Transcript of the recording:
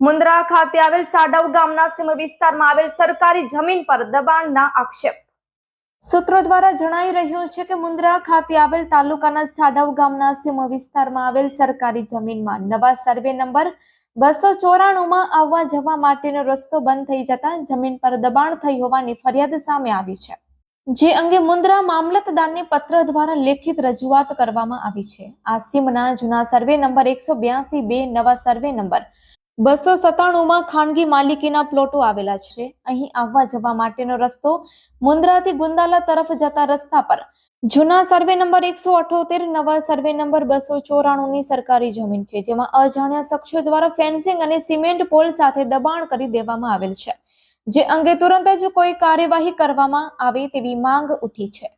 મુન્દ્રા ખાતે આવેલ સાડવ ગામના સીમ વિસ્તારમાં આવેલ સરકારી જમીન પર દબાણના આક્ષેપ. સૂત્રો દ્વારા જણાઈ રહ્યું છે કે મુન્દ્રા ખાતે આવેલ તાલુકાના સાડવ ગામના સીમ વિસ્તારમાં આવેલ સરકારી જમીનમાં નવા સર્વે નંબર બસો ચોરાણુંમાં આવવા જવા માટેનો રસ્તો બંધ થઈ જતા જમીન પર દબાણ થઈ હોવાની ફરિયાદ સામે આવી છે. જે અંગે મુન્દ્રા મામલતદારને પત્ર દ્વારા લેખિત રજૂઆત કરવામાં આવી છે. આ સીમના જૂના સર્વે નંબર એકસો બ્યાસી બે નવા સર્વે નંબર બસો સત્તાણુંમાં ખાનગી માલિકીના પ્લોટો આવેલા છે. અહીં આવવા જવા માટેનો રસ્તો મુન્દ્રાથી ગુંદાલા તરફ જતા રસ્તા પર. જૂના સર્વે નંબર એકસો અઠોતેર નવા સર્વે નંબર બસો ચોરાણુંની સરકારી જમીન છે, જેમાં અજાણ્યા શખ્સો દ્વારા ફેન્સિંગ અને સિમેન્ટ પોલ સાથે દબાણ કરી દેવામાં આવેલ છે, જે અંગે તુરંત જ કોઈ કાર્યવાહી કરવામાં આવે તેવી માંગ ઉઠી છે.